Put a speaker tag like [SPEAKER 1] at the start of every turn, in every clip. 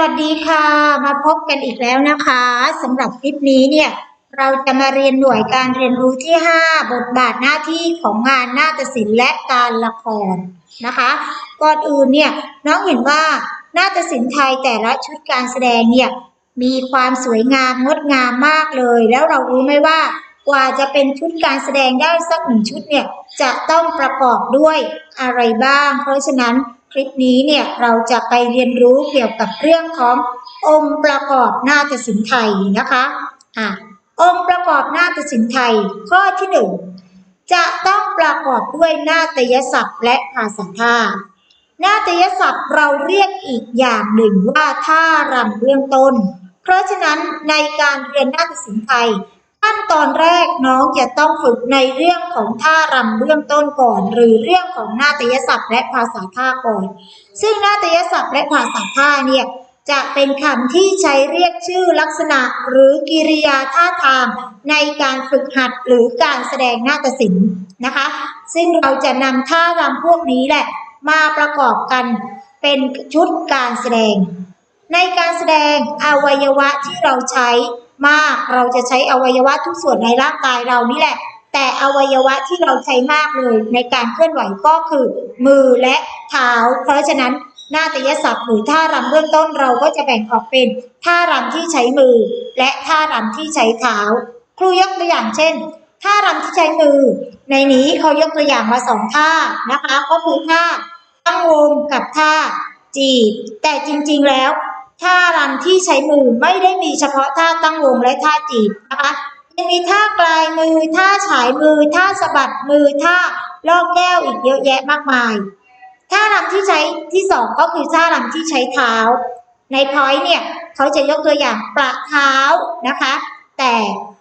[SPEAKER 1] วัสดีค่ะ มาพบกันอีกแล้วนะคะสำหรับคลิปนี้เนี่ยเราจะมาเรียนหน่วยการเรียนรู้ที่ 5 บทบาทหน้าที่ของงานนาฏศิลป์และการละครนะคะก่อนอื่นเนี่ยน้องเห็นว่านาฏศิลป์ไทยแต่ละชุดการแสดงเนี่ยมีความสวยงามงดงามมากเลย แล้วเรารู้ไหมว่ากว่าจะเป็นชุดการแสดงได้สักหนึ่งชุดเนี่ยจะต้องประกอบด้วยอะไรบ้าง เพราะฉะนั้น ลิปนี้เนี่ยเราจะไปเรียนรู้เกี่ยวกับเรื่องขององค์ประกอบนาฏศิลป์ไทยนะคะอะองค์ประกอบนาฏศิลป์ไทยข้อที่หนึ่งจะต้องประกอบด้วยนาฏยศัพท์และภาษาท่านาฏยศัพท์เราเรียกอีกอย่างหนึ่งว่าท่ารำเบื้องต้น เพราะฉะนั้นในการเรียนนาฏศิลป์ไทย ขั้นตอนแรกน้องจะต้องฝึกในเรื่องของท่ารำเบื้องต้นก่อน หรือเรื่องของนาฏยศัพท์และภาษาท่าก่อน ซึ่งนาฏยศัพท์และภาษาท่าเนี่ยจะเป็นคำที่ใช้เรียกชื่อลักษณะหรือกิริยาท่าทางในการฝึกหัดหรือการแสดงนาฏศิลป์นะคะ ซึ่งเราจะนำท่ารำพวกนี้แหละ มาประกอบกันเป็นชุดการแสดง ในการแสดงอวัยวะที่เราใช้ มาก เราจะใช้อวัยวะทุกส่วนในร่างกายเรานี่แหละ แต่อวัยวะที่เราใช้มากเลยในการเคลื่อนไหวก็คือ มือและเท้า เพราะฉะนั้นนาฏยศัพท์หรือท่ารำเบื้องต้นเราก็จะแบ่งออกเป็นท่ารำที่ใช้มือ และท่ารำที่ใช้เท้า ครูยกตัวอย่างเช่นท่ารำที่ใช้มือ ในนี้เขายกตัวอย่างมาสองท่านะคะ ก็คือท่าตั้งวงกับท่าจีบ แต่จริงๆแล้ว ท่ารำที่ใช้มือไม่ได้มีเฉพาะท่าตั้งวงและท่าจีบนะคะยังมีท่ากลายมือท่าฉายมือท่าสะบัดมือท่าลอกแก้วอีกเยอะแยะมากมาย ท่ารำที่ใช้ที่สองก็คือท่ารำที่ใช้เท้า ในพอยเนี่ยเขาจะยกตัวอย่างประเท้านะคะ แต่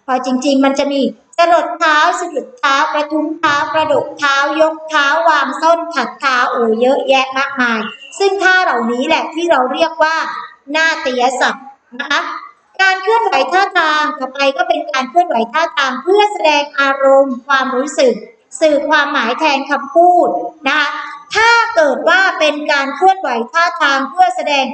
[SPEAKER 1] พอจริงๆ มันจะมีสลดเท้าสะดุดเท้ากระทุ้งเท้ากระดกเท้ายกเท้าวางส้นขัดเท้าโอ้เยอะแยะมากมาย ซึ่งท่าเหล่านี้แหละที่เราเรียกว่า นาฏยศัพท์นะคะการเคลื่อนไหวท่าทางต่อไปก็เป็นการเคลื่อนไหวท่าทางเพื่อแสดงอารมณ์ ความรู้สึก สื่อความหมายแทนคำพูดนะคะถ้าเกิดว่าเป็นการเคลื่อนไหวท่าทางเพื่อแสดง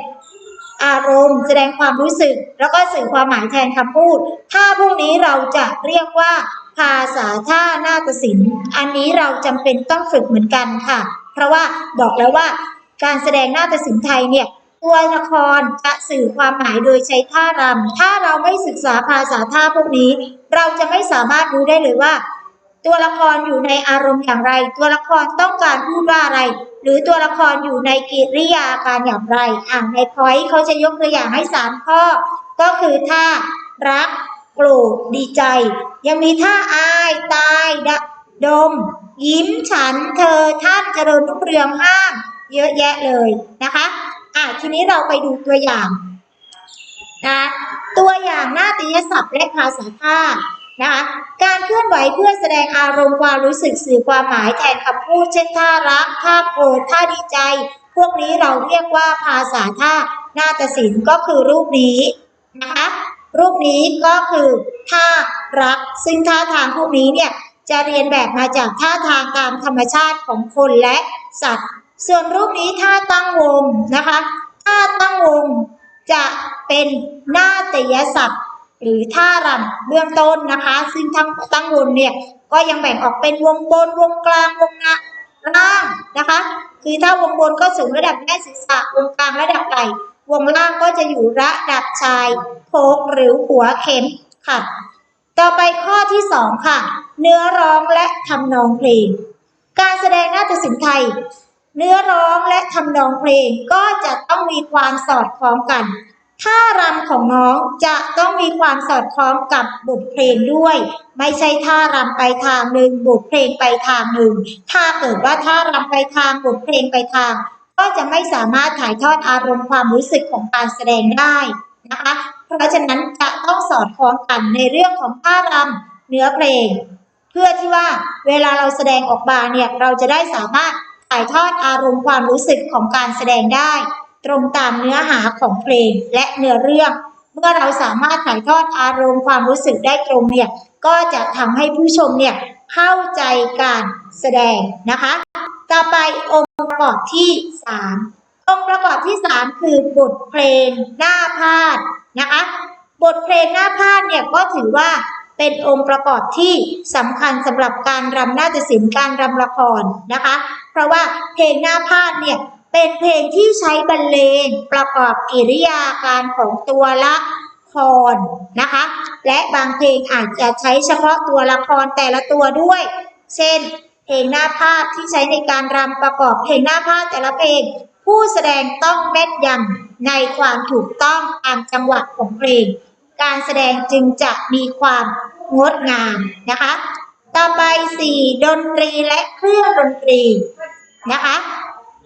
[SPEAKER 1] อารมณ์ แสดงความรู้สึก แล้วก็สื่อความหมายแทนคำพูดท่าพวกนี้เราจะเรียกว่าภาษาท่านาฏศิลป์ อันนี้เราจำเป็นต้องฝึกเหมือนกันค่ะ เพราะว่าบอกแล้วว่าการแสดงนาฏศิลป์ไทยเนี่ย ตัวละครจะสื่อความหมายโดยใช้ท่ารำ ถ้าเราไม่ศึกษาภาษาท่าพวกนี้ เราจะไม่สามารถรู้ได้เลยว่า ตัวละครอยู่ในอารมณ์อย่างไร ตัวละครต้องการพูดว่าอะไร หรือตัวละครอยู่ในกิริยาการอย่างไร อ่าในพอยต์เขาจะยกตัวอย่างให้สามข้อ ก็คือท่ารัก โกรธดีใจ ยังมีท่าอายตายดดม ยิ้มฉันเธอท่านเจริญรุ่งเรืองห้าม เยอะแยะเลยนะคะ อะทีนี้เราไปดูตัวอย่างนะตัวอย่างหน้าฏยศัพท์และภาษาท่านะคะการเคลื่อนไหวเพื่อแสดงอารมณ์ความรู้สึกสื่อความหมายแทนคำพูดเช่นท่ารักท่าโกรธท่าดีใจ พวกนี้เราเรียกว่าภาษาท่านาฏศิลป์ก็คือรูปนี้นะคะรูปนี้ก็คือท่ารัก ซึ่งท่าทางพวกนี้เนี่ยจะเรียนแบบมาจากท่าทางตามธรรมชาติของคนและสัตว์ ส่วนรูปนี้ท่าตั้งวงนะคะท่าตั้งวงจะเป็นหน้าฏยศัพท์หรือท่ารำเบื้องต้นนะคะ ซึ่งทั้งตั้งวงเนี่ยก็ยังแบ่งออกเป็นวงบนวงกลางวงน้าล่างนะคะ คือถ้าวงบนก็สูงระดับแม่ศีรษะวงกลางระดับไหล่วงล่างก็จะอยู่ระดับชายโคกหรือหัวเข็มค่ะ ต่อไปข้อที่สองค่ะ เนื้อร้องและทำนองเพลง การแสดงนาฏศิลป์ไทย เนื้อร้องและทำนองเพลงก็จะต้องมีความสอดคล้องกันท่ารำของน้องจะต้องมีความสอดคล้องกับบทเพลงด้วย ไม่ใช่ท่ารำไปทางหนึ่งบทเพลงไปทางหนึ่ง ถ้าเกิดว่าท่ารำไปทางบทเพลงไปทาง ก็จะไม่สามารถถ่ายทอดอารมณ์ความรู้สึกของการแสดงได้นะคะ เพราะฉะนั้นจะต้องสอดคล้องกันในเรื่องของท่ารำเนื้อเพลง เพื่อที่ว่าเวลาเราแสดงออกมาเนี่ยเราจะได้สามารถ ถ่ายทอดอารมณ์ความรู้สึกของการแสดงได้ ตรงตามเนื้อหาของเพลงและเนื้อเรื่อง เมื่อเราสามารถถ่ายทอดอารมณ์ความรู้สึกได้ตรงเนี่ยก็จะทำให้ผู้ชมเนี่ยเข้าใจการแสดงนะคะ ต่อไปองค์ประกอบที่ 3 องค์ประกอบที่สามคือบทเพลงหน้าพาดนะคะบทเพลงหน้าพาดเนี่ยก็ถือว่า เป็นองค์ประกอบที่สำคัญสำหรับการรำนาฏศิลป์การรำละครนะคะ เพราะว่าเพลงหน้าพาดเนี่ยเป็นเพลงที่ใช้บรรเลงประกอบกิริยาการของตัวละครนะคะ และบางเพลงอาจจะใช้เฉพาะตัวละครแต่ละตัวด้วย เช่น เพลงหน้าพาดที่ใช้ในการรำประกอบเพลงหน้าพาดแต่ละเพลง ผู้แสดงต้องแม่นยำในความถูกต้องตามจังหวะของเพลง การแสดงจึงจะมีความงดงามนะคะ ต่อไป 4 ดนตรีและเครื่องดนตรีนะคะ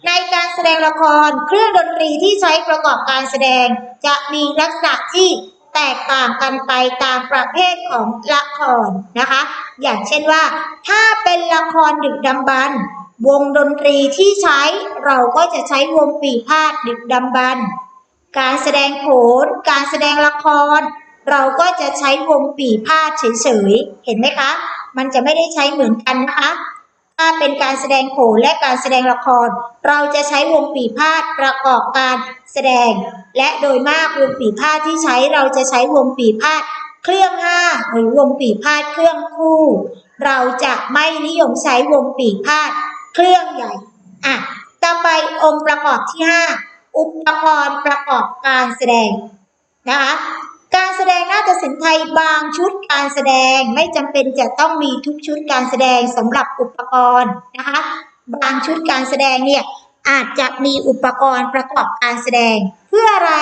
[SPEAKER 1] ในการแสดงละครเครื่องดนตรีที่ใช้ประกอบการแสดงจะมีลักษณะที่แตกต่างกันไปตามประเภทของละครนะคะ อย่างเช่นว่า ถ้าเป็นละครดึกดำบรรพ์วงดนตรีที่ใช้เราก็จะใช้วงปีพาดดึกดำบรรพ์การแสดงโขนการแสดงละคร เราก็จะใช้วงปีพาดเฉยๆ เห็นไหมคะ มันจะไม่ได้ใช้เหมือนกันนะคะ ถ้าเป็นการแสดงโขนและการแสดงละคร เราจะใช้วงปีพาดประกอบการแสดง และโดยมากวงปีพาดที่ใช้เราจะใช้วงปีพาดเครื่องห้าหรือวงปีพาดเครื่องคู่ เราจะไม่นิยมใช้วงปีพาดเครื่องใหญ่อะต่อไปองค์ประกอบที่ห้าอุปกรณ์ประกอบการแสดงนะคะ การแสดงนาฏศิลป์ไทยบางชุดการแสดงไม่จำเป็นจะต้องมีทุกชุดการแสดงสำหรับอุปกรณ์นะคะบางชุดการแสดงเนี่ยอาจจะมีอุปกรณ์ประกอบการแสดง เพื่ออะไร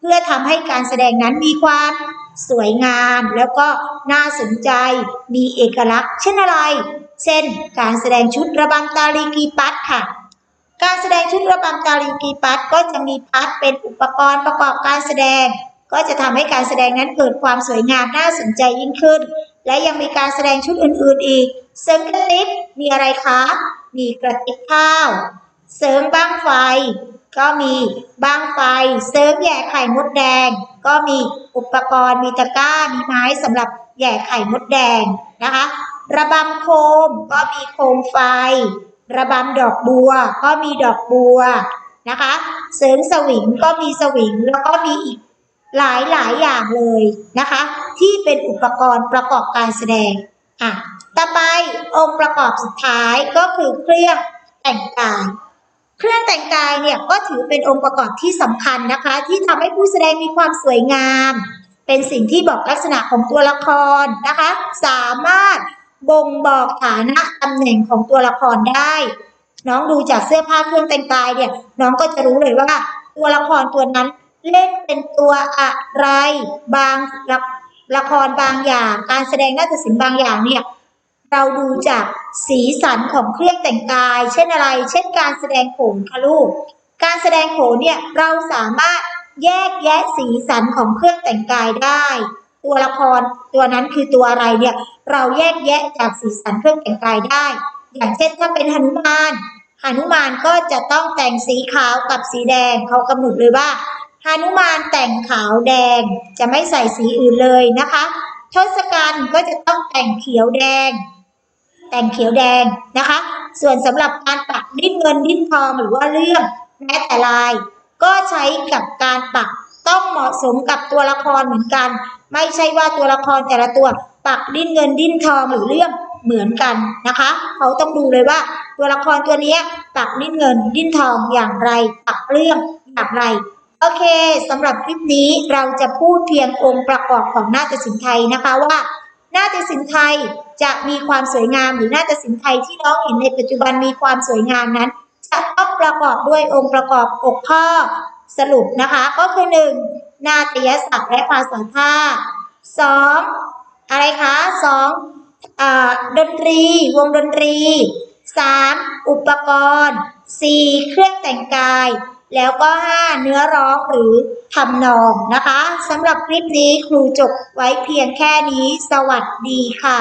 [SPEAKER 1] เพื่อทำให้การแสดงนั้นมีความสวยงาม แล้วก็น่าสนใจมีเอกลักษณ์ เช่นอะไร เช่น การแสดงชุดระบำตาลีกีปัดค่ะ การแสดงชุดระบำตาลีกีปัดก็จะมีพัดเป็นอุปกรณ์ประกอบการแสดง ก็จะทำให้การแสดงนั้นเกิดความสวยงามน่าสนใจยิ่งขึ้น และยังมีการแสดงชุดอื่นๆอีก เสริมกระติบมีอะไรคะ มีกระติบข้าว เสริมบ้างไฟ ก็มีบ้างไฟ เสริมแย่ไข่มดแดง ก็มีอุปกรณ์มีตะกร้ามีไม้สำหรับแย่ไข่มดแดงนะคะ ระบำโคมก็มีโคมไฟ ระบำดอกบัว ก็มีดอกบัวนะคะ เสริมสวิงก็มีสวิงแล้วก็มีอีก หลายหลายอย่างเลยนะคะ ที่เป็นอุปกรณ์ประกอบการแสดงอะต่อไปองค์ประกอบสุดท้ายก็คือเครื่องแต่งกาย เครื่องแต่งกายเนี่ยก็ถือเป็นองค์ประกอบที่สำคัญนะคะ ที่ทำให้ผู้แสดงมีความสวยงาม เป็นสิ่งที่บอกลักษณะของตัวละครนะคะ สามารถบ่งบอกฐานะตำแหน่งของตัวละครได้ น้องดูจากเสื้อผ้าเครื่องแต่งกายเนี่ยน้องก็จะรู้เลยว่าตัวละครตัวนั้น เล่นเป็นตัวอะไรบางละละครบางอย่าง การแสดงนาฏศิลป์บางอย่างเนี่ยเราดูจากสีสันของเครื่องแต่งกาย เช่นอะไร เช่นการแสดงโขนค่ะลูก การแสดงโขนเนี่ยเราสามารถแยกแยะสีสันของเครื่องแต่งกายได้ ตัวละครตัวนั้นคือตัวอะไรเนี่ยเราแยกแยะจากสีสันเครื่องแต่งกายได้ อย่างเช่นถ้าเป็นหนุมานหนุมานก็จะต้องแต่งสีขาวกับสีแดงเขากำหนดเลยว่า หนุมานแต่งขาวแดงจะไม่ใส่สีอื่นเลยนะคะทศกัณฐ์ก็จะต้องแต่งเขียวแดง แต่งเขียวแดงนะคะ ส่วนสำหรับการปักดิ้นเงินดิ้นทองหรือว่าเรื่องแม้แต่ลาย ก็ใช้กับการปักต้องเหมาะสมกับตัวละครเหมือนกัน ไม่ใช่ว่าตัวละครแต่ละตัวปักดิ้นเงินดิ้นทองหรือเรื่องเหมือนกันนะคะ เขาต้องดูเลยว่า ตัวละครตัวนี้ปักดิ้นเงินดิ้นทองอย่างไรปักเรื่องอย่างไร โอเคสำหรับคลิปนี้เราจะพูดเพียงองค์ประกอบของนาฏศิลป์ไทยนะคะว่านาฏศิลป์ไทยจะมีความสวยงามหรือนาฏศิลป์ไทยที่น้องเห็นในปัจจุบันมีความสวยงามนั้น จะต้องประกอบด้วยองค์ประกอบอกข้อสรุปนะคะ ก็คือหนึ่งนาฏยศัพท์และภาษาท่าสองอะไรคะสองดนตรี วงดนตรีสามอุปกรณ์สี่เครื่องแต่งกาย แล้วก็ 5 เนื้อร้องหรือทำนองนะคะสำหรับคลิปนี้ครูจบไว้เพียงแค่นี้ สวัสดีค่ะ